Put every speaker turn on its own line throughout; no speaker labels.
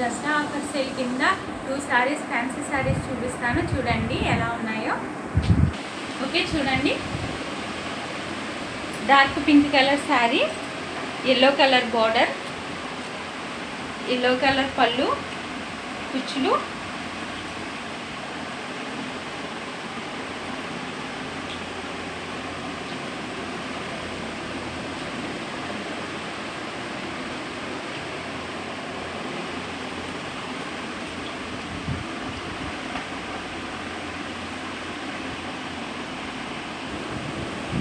Dasara offer sale కింద two saris fancy saris చూపిస్తాను. చూడండి ఎలా ఉన్నాయో. ఓకే చూడండి. Dark pink colour sari yellow colour border yellow colour పళ్ళు కుచ్చులు.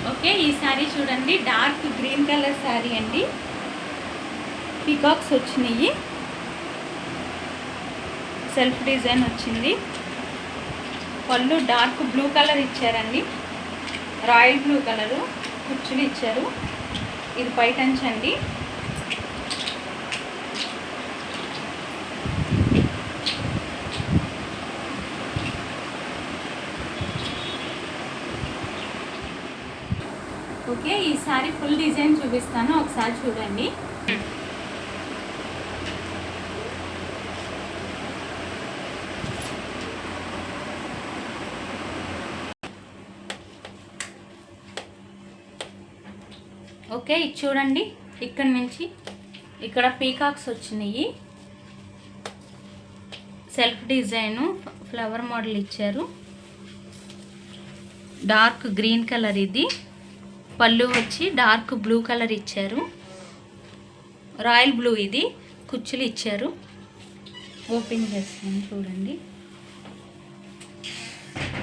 ఓకే ఈ శారీ చూడండి. డార్క్ గ్రీన్ కలర్ శారీ అండి. పీకాక్స్ వచ్చినాయి. సెల్ఫ్ డిజైన్ వచ్చింది. పళ్ళు డార్క్ బ్లూ కలర్ ఇచ్చారండి. Royal blue colour. కుచ్చులు ఇచ్చారు. ఇది పైటంచండి. ఓకే ఈ సారీ ఫుల్ డిజైన్ చూపిస్తాను ఒకసారి చూడండి. ఓకే ఇది చూడండి ఇక్కడ నుంచి ఇక్కడ పీకాక్స్ వచ్చినాయి. సెల్ఫ్ డిజైను ఫ్లవర్ మోడల్ ఇచ్చారు. డార్క్ గ్రీన్ కలర్ ఇది. పళ్ళు వచ్చి డార్క్ బ్లూ కలర్ ఇచ్చారు. రాయల్ బ్లూ ఇది కుచ్చులు ఇచ్చారు. ఓపెన్ చేస్తాను చూడండి.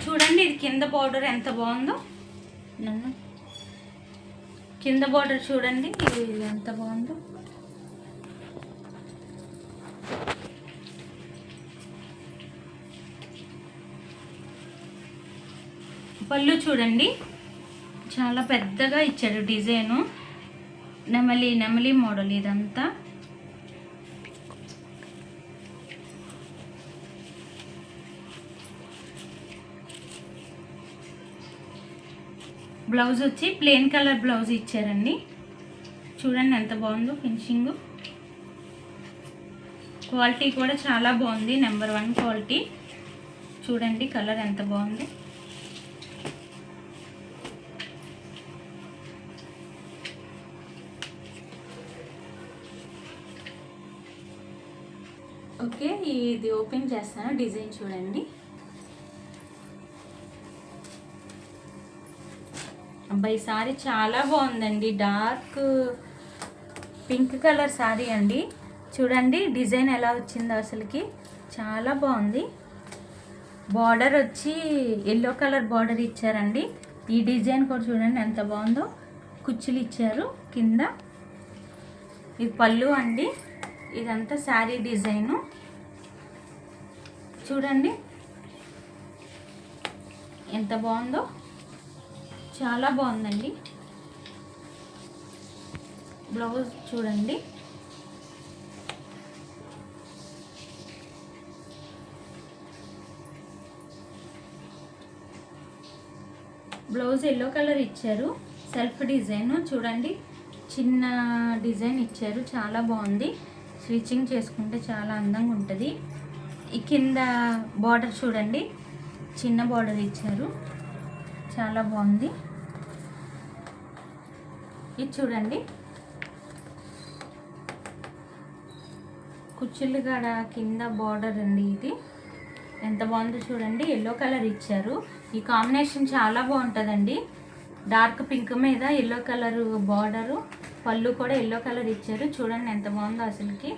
చూడండి ఇది కింద బార్డర్ ఎంత బాగుందో. నన్ను కింద బార్డర్ చూడండి ఇది ఎంత బాగుందో. పళ్ళు చూడండి. చాలా పెద్దగా ఇచ్చాడు డిజైను. నెమలి నెమలి మోడల్ ఇదంతా. బ్లౌజ్ వచ్చి ప్లెయిన్ కలర్ బ్లౌజ్ ఇచ్చారండి. చూడండి ఎంత బాగుందో ఫినిషింగ్. క్వాలిటీ కూడా చాలా బాగుంది నెంబర్ వన్ క్వాలిటీ. చూడండి కలర్ ఎంత బాగుంది. ఓకే ఇది ఓపెన్ చేస్తాను డిజైన్ చూడండి. అబ్బాయి సారీ చాలా బాగుందండి డార్క్ పింక్ కలర్ సారీ అండి. చూడండి డిజైన్ ఎలా వచ్చిందో అసలుకి. చాలా బాగుంది. బార్డర్ వచ్చి ఎల్లో కలర్ బార్డర్ ఇచ్చారండి. ఈ డిజైన్ కూడా చూడండి ఎంత బాగుందో. కుచ్చులు ఇచ్చారు కింద. ఇది పళ్ళు అండి. ఇదంతా శారీ డిజైను. చూడండి. ఎంత బాగుందో. చాలా బాగుందండి. బ్లౌజ్ చూడండి. బ్లౌజ్ ఎల్లో కలర్ ఇచ్చారు. Self design. చూడండి. చిన్న డిజైన్ ఇచ్చారు. చాలా బాగుంది. స్టిచ్చింగ్ చేసుకుంటే చాలా అందంగా ఉంటుంది. ఈ కింద బార్డర్ చూడండి. చిన్న బార్డర్ ఇచ్చారు. చాలా బాగుంది. ఇది చూడండి. కుచ్చుళ్ళు కాడ కింద బార్డర్ అండి ఇది. ఎంత బాగుందో చూడండి. ఎల్లో కలర్ ఇచ్చారు. ఈ కాంబినేషన్ చాలా బాగుంటుందండి. డార్క్ పింక్ మీద ఎల్లో కలర్ బార్డరు. పళ్ళు కూడా ఎల్లో కలర్ ఇచ్చారు. చూడండి ఎంత బాగుందో అసలుకి.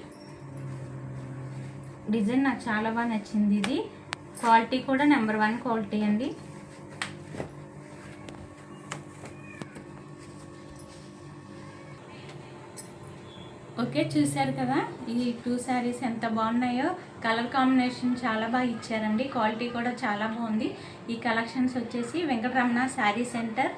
డిజైన్ నాకు చాలా బాగా నచ్చింది ఇది. క్వాలిటీ కూడా నెంబర్ వన్ క్వాలిటీ అండి. ఓకే చూశారు కదా? ఈ టూ శారీస్ ఎంత బాగున్నాయో? కలర్ కాంబినేషన్ చాలా బాగా ఇచ్చారండి. క్వాలిటీ కూడా చాలా బాగుంది. ఈ కలెక్షన్స్ వచ్చేసి Venkataramana sari centre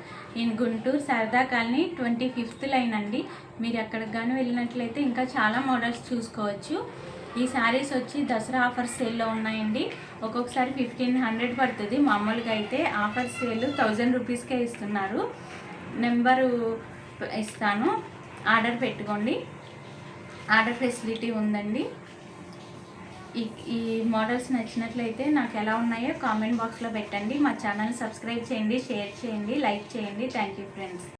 in Guntur Sharada colony twenty fifth line అండి. మీరు ఎక్కడికి కానీ వెళ్ళినట్లయితే ఇంకా చాలా మోడల్స్ చూసుకోవచ్చు. ఈ శారీస్ వచ్చి దసరా ఆఫర్ సేల్లో ఉన్నాయండి. ఒక్కొక్కసారి ఫిఫ్టీన్ హండ్రెడ్ పడుతుంది. మామూలుగా అయితే ఆఫర్ సేల్ థౌజండ్ రూపీస్కే ఇస్తున్నారు. నెంబరు ఇస్తాను. ఆర్డర్ పెట్టుకోండి. ఆర్డర్ ఫెసిలిటీ ఉందండి. ఈ ఈ మోడల్స్ నచ్చినట్లయితే నాకు ఎలా ఉన్నాయో కామెంట్ బాక్స్లో పెట్టండి. మా ఛానల్ సబ్స్క్రైబ్ చేయండి షేర్ చేయండి లైక్ చేయండి. Thank you friends.